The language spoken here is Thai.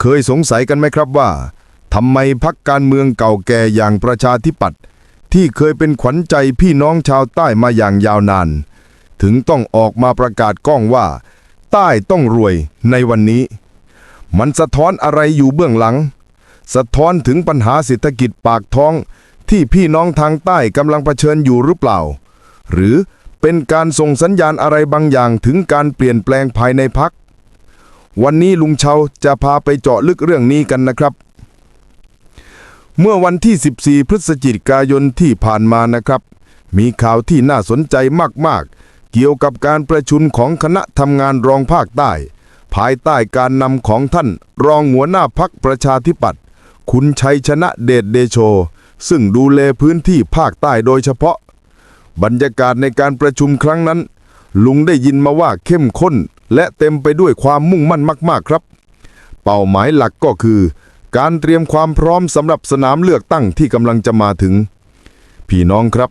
เคยสงสัยกันไหมครับว่าทำไมพักการเมืองเก่าแก่อย่างประชาธิปัตย์ที่เคยเป็นขวัญใจพี่น้องชาวใต้มาอย่างยาวนาน ถึงต้องออกมาประกาศก้องว่า ใต้ต้องรวยในวันนี้ มันสะท้อนอะไรอยู่เบื้องหลัง สะท้อนถึงปัญหาเศรษฐกิจปากท้องที่พี่น้องทางใต้กำลังเผชิญอยู่หรือเปล่า หรือเป็นการส่งสัญญาณอะไรบางอย่างถึงการเปลี่ยนแปลงภายในพัก วันนี้ลุงเชาจะพาไปเจาะลึกเรื่องนี้กันนะครับ เมื่อวันที่ 14 พฤศจิกายนที่ผ่านมานะครับ มีข่าวที่น่าสนใจมากๆ เกี่ยวกับการประชุมของคณะทำงานรองภาคใต้ ภายใต้การนำของท่านรองหัวหน้าพักประชาธิปัตย์คุณชัยชนะเดชเดโช ซึ่งดูแลพื้นที่ภาคใต้โดยเฉพาะ บรรยากาศในการประชุมครั้งนั้น ลุงได้ยินมาว่าเข้มข้น และเต็มไปด้วยความมุ่งมั่นมากๆครับ เป้าหมายหลักก็คือ การเตรียมความพร้อมสำหรับสนามเลือกตั้งที่กำลังจะมาถึง พี่น้องครับ